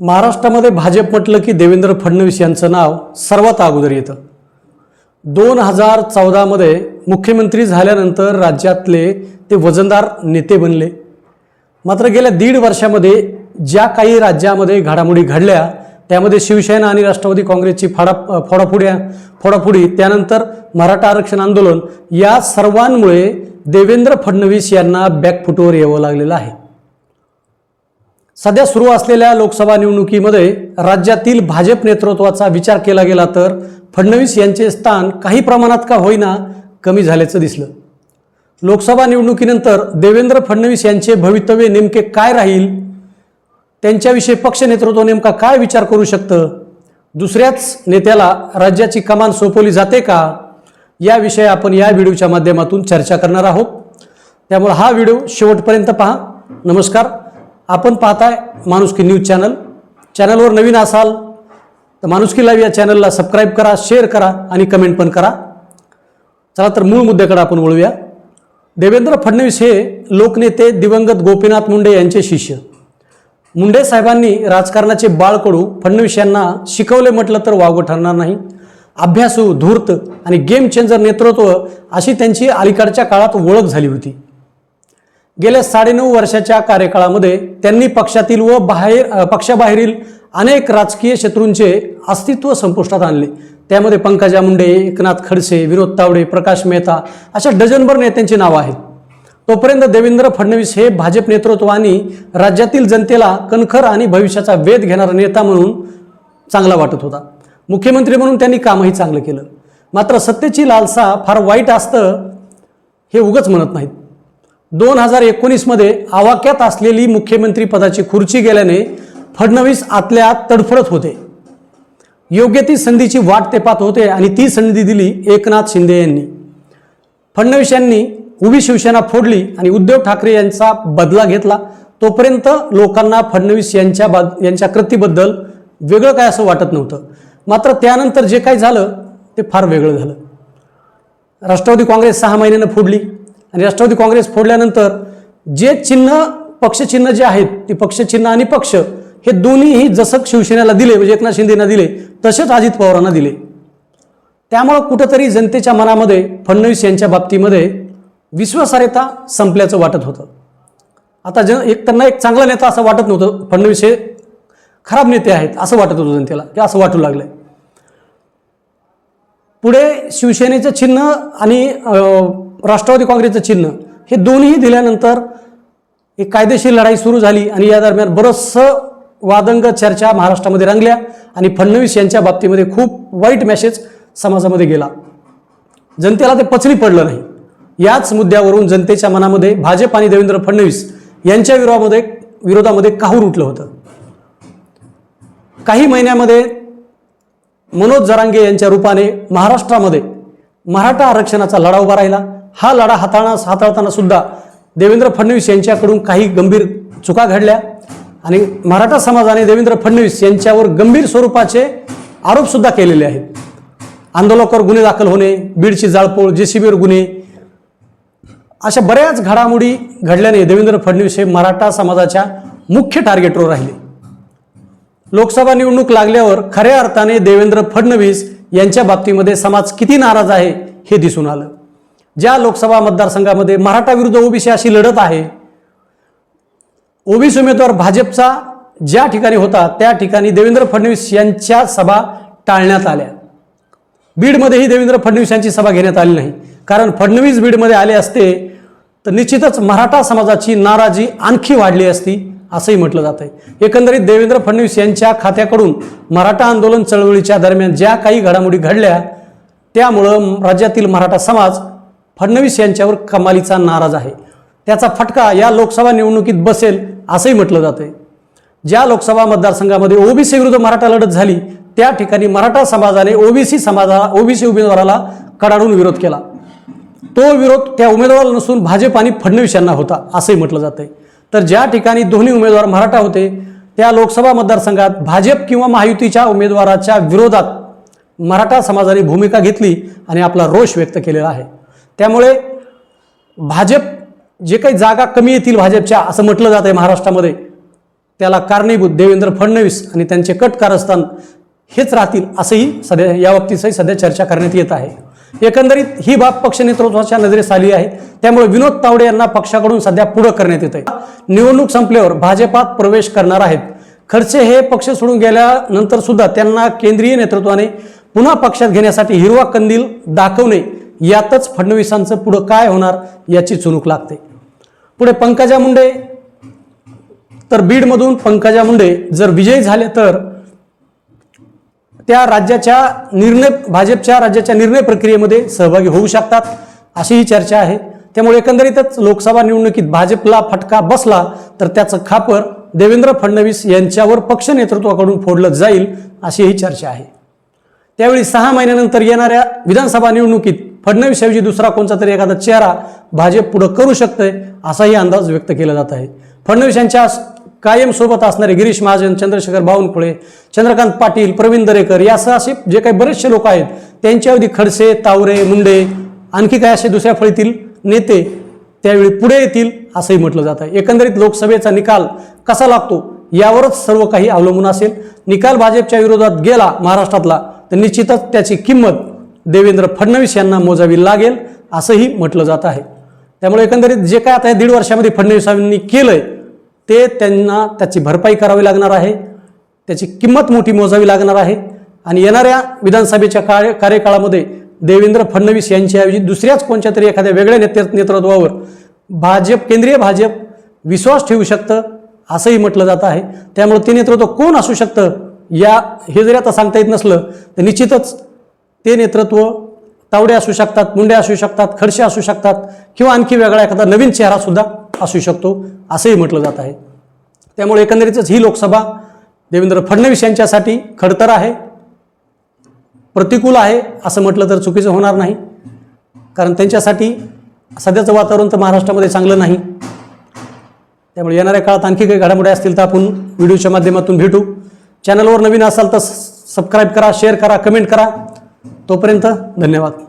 महाराष्ट्रामध्ये भाजप म्हटलं की देवेंद्र फडणवीस यांचं नाव सर्वात अगोदर येतं. दोन हजार चौदामध्ये मुख्यमंत्री झाल्यानंतर राज्यातले ते वजनदार नेते बनले. मात्र गेल्या दीड वर्षामध्ये ज्या काही राज्यामध्ये घडामोडी घडल्या त्यामध्ये शिवसेना आणि राष्ट्रवादी काँग्रेसची फाडा फोडाफोड्या फोडाफोडी त्यानंतर मराठा आरक्षण आंदोलन या सर्वांमुळे देवेंद्र फडणवीस यांना बॅकफुटवर यावं लागलेलं आहे. सध्या सुरू असलेल्या लोकसभा निवडणुकीमध्ये राज्यातील भाजप नेतृत्वाचा विचार केला गेला तर फडणवीस यांचे स्थान काही प्रमाणात का होईना कमी झाल्याचं दिसलं. लोकसभा निवडणुकीनंतर देवेंद्र फडणवीस यांचे भवितव्य नेमके काय राहील? त्यांच्याविषयी पक्ष नेतृत्व नेमका काय विचार करू शकतं? दुसऱ्याच नेत्याला राज्याची कमान सोपवली जाते का? याविषयी आपण या व्हिडिओच्या माध्यमातून चर्चा करणार आहोत. त्यामुळे हा व्हिडिओ शेवटपर्यंत पहा. नमस्कार. आपण पाहताय माणुसकी न्यूज चॅनल. चॅनलवर नवीन असाल तर माणुसकी लाईव्ह या चॅनलला सबस्क्राईब करा शेअर करा आणि कमेंट पण करा. चला तर मूळ मुद्द्याकडे आपण वळूया. देवेंद्र फडणवीस हे लोकनेते दिवंगत गोपीनाथ मुंडे यांचे शिष्य. मुंडे साहेबांनी राजकारणाचे बाळकडू फडणवीस यांना शिकवले म्हटलं तर वावगं ठरणार नाही. अभ्यासू धूर्त आणि गेम चेंजर नेतृत्व अशी त्यांची अलीकडच्या काळात ओळख झाली होती. गेल्या साडेनऊ वर्षाच्या कार्यकाळामध्ये त्यांनी पक्षातील व बाहेर पक्षाबाहेरील अनेक राजकीय शत्रूंचे अस्तित्व संपुष्टात आणले. त्यामध्ये पंकजा मुंडे एकनाथ खडसे विनोद तावडे प्रकाश मेहता अशा डझनभर नेत्यांची नावं आहेत. तोपर्यंत देवेंद्र फडणवीस हे भाजप नेतृत्वाने राज्यातील जनतेला कणखर आणि भविष्याचा वेध घेणारा नेता म्हणून चांगला वाटत होता. मुख्यमंत्री म्हणून त्यांनी कामही चांगलं केलं. मात्र सत्तेची लालसा फार वाईट असतं हे उगच म्हणत नाहीत. दोन हजार एकोणीसमध्ये आवाक्यात असलेली मुख्यमंत्री पदाची खुर्ची गेल्याने फडणवीस आतल्या तडफडत होते. योग्य ती संधीची वाट ते पाहत होते आणि ती संधी दिली एकनाथ शिंदे यांनी. फडणवीस यांनी उभी शिवसेना फोडली आणि उद्धव ठाकरे यांचा बदला घेतला. तोपर्यंत लोकांना फडणवीस यांच्या बा यांच्या कृतीबद्दल वेगळं काय असं वाटत नव्हतं. मात्र त्यानंतर जे काही झालं ते फार वेगळं झालं. राष्ट्रवादी काँग्रेस सहा महिन्यानं फोडली. आणि राष्ट्रवादी काँग्रेस फोडल्यानंतर जे चिन्ह पक्षचिन्ह जे आहेत ते पक्षचिन्ह आणि पक्ष हे दोन्हीही जसं शिवसेनेला दिले म्हणजे एकनाथ शिंदेना दिले तसेच अजित पवारांना दिले. त्यामुळं कुठंतरी जनतेच्या मनामध्ये फडणवीस यांच्या बाबतीमध्ये विश्वासार्हता संपल्याचं वाटत होतं. आता जन एक त्यांना एक चांगला नेता असं वाटत नव्हतं फडणवीस हे खराब नेते आहेत असं वाटत होतं जनतेला की असं वाटू लागलं पुढे शिवसेनेचं चिन्ह आणि राष्ट्रवादी काँग्रेसचं चिन्ह हे दोन्ही दिल्यानंतर एक कायदेशीर लढाई सुरू झाली आणि या दरम्यान बरंचसं वादंग चर्चा महाराष्ट्रामध्ये रंगल्या आणि फडणवीस यांच्या बाबतीमध्ये खूप वाईट मेसेज समाजामध्ये गेला. जनतेला ते पचनी पडलं नाही. याच मुद्द्यावरून जनतेच्या मनामध्ये भाजप आणि देवेंद्र फडणवीस यांच्या विरोधामध्ये विरोधामध्ये काहूर उठलं होतं. काही महिन्यामध्ये मनोज जरांगे यांच्या रूपाने महाराष्ट्रामध्ये मराठा आरक्षणाचा लढा उभा राहिला. हा लढा हाताळणा हाताळताना सुद्धा देवेंद्र फडणवीस यांच्याकडून काही गंभीर चुका घडल्या. आणि मराठा समाजाने देवेंद्र फडणवीस यांच्यावर गंभीर स्वरूपाचे आरोपसुद्धा केलेले आहेत. आंदोलकावर गुन्हे दाखल होणे बीडची जाळपोळ जे सी बीवर गुन्हे अशा बऱ्याच घडामोडी घडल्याने देवेंद्र फडणवीस हे मराठा समाजाच्या मुख्य टार्गेटवर राहिले. लोकसभा निवडणूक लागल्यावर खऱ्या अर्थाने देवेंद्र फडणवीस यांच्या बाबतीमध्ये समाज किती नाराज आहे हे दिसून आलं. ज्या लोकसभा मतदारसंघामध्ये मराठा विरुद्ध ओबीसी अशी लढत आहे ओबीसी उमेदवार भाजपचा ज्या ठिकाणी होता त्या ठिकाणी देवेंद्र फडणवीस यांच्या सभा टाळण्यात आल्या. बीडमध्येही देवेंद्र फडणवीस यांची सभा घेण्यात आली नाही. कारण फडणवीस बीडमध्ये आले असते तर निश्चितच मराठा समाजाची नाराजी आणखी वाढली असती असंही म्हटलं जात आहे एकंदरीत देवेंद्र फडणवीस यांच्या खात्याकडून मराठा आंदोलन चळवळीच्या दरम्यान ज्या काही घडामोडी घडल्या त्यामुळं राज्यातील मराठा समाज फडणवीस यांच्यावर कमालीचा नाराज आहे. त्याचा फटका या लोकसभा निवडणुकीत बसेल असंही म्हटलं जातं ज्या लोकसभा मतदारसंघामध्ये ओबीसी विरुद्ध मराठा लढत झाली त्या ठिकाणी मराठा समाजाने ओबीसी समाजा ओबीसी उमेदवाराला कडाडून विरोध केला. तो विरोध त्या उमेदवाराला नसून भाजप आणि फडणवीस यांना होता असंही म्हटलं जातंय. तर ज्या ठिकाणी दोन्ही उमेदवार मराठा होते त्या लोकसभा मतदारसंघात भाजप किंवा महायुतीच्या उमेदवाराच्या विरोधात मराठा समाजाने भूमिका घेतली आणि आपला रोष व्यक्त केलेला आहे. त्यामुळे भाजप जे काही जागा कमी येतील भाजपच्या असं म्हटलं जात आहे महाराष्ट्रामध्ये त्याला कारणीभूत देवेंद्र फडणवीस आणि त्यांचे कट कारस्थान हेच राहतील असंही सध्या या बाबतीतही सध्या चर्चा करण्यात येत आहे. एकंदरीत ही बाब पक्ष नेतृत्वाच्या नजरेस आली आहे. त्यामुळे विनोद तावडे यांना पक्षाकडून सध्या पुढं करण्यात येत आहे निवडणूक संपल्यावर भाजपात प्रवेश करणार आहेत. खडसे हे पक्ष सोडून गेल्यानंतर सुद्धा त्यांना केंद्रीय नेतृत्वाने पुन्हा पक्षात घेण्यासाठी हिरवा कंदील दाखवणे यातच फडणवीसांचं पुढं काय होणार याची चुणूक लागते. पुढे पंकजा मुंडे. तर बीडमधून पंकजा मुंडे जर विजयी झाले तर त्या राज्याच्या निर्णय भाजपच्या राज्याच्या निर्णय प्रक्रियेमध्ये सहभागी होऊ शकतात अशी ही चर्चा आहे. त्यामुळे एकंदरीतच लोकसभा निवडणुकीत भाजपला फटका बसला तर त्याचं खापर देवेंद्र फडणवीस यांच्यावर पक्ष नेतृत्वाकडून फोडलं जाईल अशी ही चर्चा आहे. त्यावेळी सहा महिन्यानंतर येणाऱ्या विधानसभा निवडणुकीत फडणवीसऐवजी दुसरा कोणता तरी एखादा चेहरा भाजप पुढं करू शकतंय असाही अंदाज व्यक्त केला जात आहे. फडणवीस यांच्या कायम सोबत असणारे गिरीश महाजन चंद्रशेखर बावनकुळे चंद्रकांत पाटील प्रवीण दरेकर यासह असे जे काही बरेचसे लोक आहेत त्यांच्यावधी खडसे तावरे मुंडे आणखी काय असे दुसऱ्या फळीतील नेते त्यावेळी पुढे येतील असंही म्हटलं जात आहे. एकंदरीत लोकसभेचा निकाल कसा लागतो यावरच सर्व काही अवलंबून असेल. निकाल भाजपच्या विरोधात गेला महाराष्ट्रातला तर निश्चितच त्याची किंमत देवेंद्र फडणवीस यांना मोजावी लागेल असंही म्हटलं जात आहे. त्यामुळे एकंदरीत जे काय आता या दीड वर्षामध्ये फडणवीसांनी आहे ते त्यांना त्याची भरपाई करावी लागणार आहे त्याची किंमत मोठी मोजावी लागणार आहे आणि येणाऱ्या विधानसभेच्या कार्य कार्यकाळामध्ये देवेंद्र फडणवीस यांच्याऐवजी दुसऱ्याच कोणत्या तरी एखाद्या वेगळ्या नेते नेतृत्वावर भाजप केंद्रीय भाजप विश्वास ठेवू शकतं असंही म्हटलं जात आहे. त्यामुळे ते नेतृत्व कोण असू शकतं या हे जरी आता सांगता येत नसलं तर निश्चितच ते नेतृत्व तावडे असू शकतात मुंडे असू शकतात खडसे असू शकतात किंवा आणखी वेगळा एखादा नवीन चेहरासुद्धा असू शकतो असंही म्हटलं जात आहे. त्यामुळे एकंदरीतच ही लोकसभा देवेंद्र फडणवीस यांच्यासाठी खडतर आहे प्रतिकूल आहे असं म्हटलं तर चुकीचं होणार नाही. कारण त्यांच्यासाठी सध्याचं वातावरण तर महाराष्ट्रामध्ये चांगलं नाही. त्यामुळे येणाऱ्या काळात आणखी काही घडामोडी असतील तर आपण व्हिडिओच्या माध्यमातून भेटू. चॅनलवर नवीन असाल तर सबस्क्राईब करा शेअर करा कमेंट करा. तोपर्यंत धन्यवाद.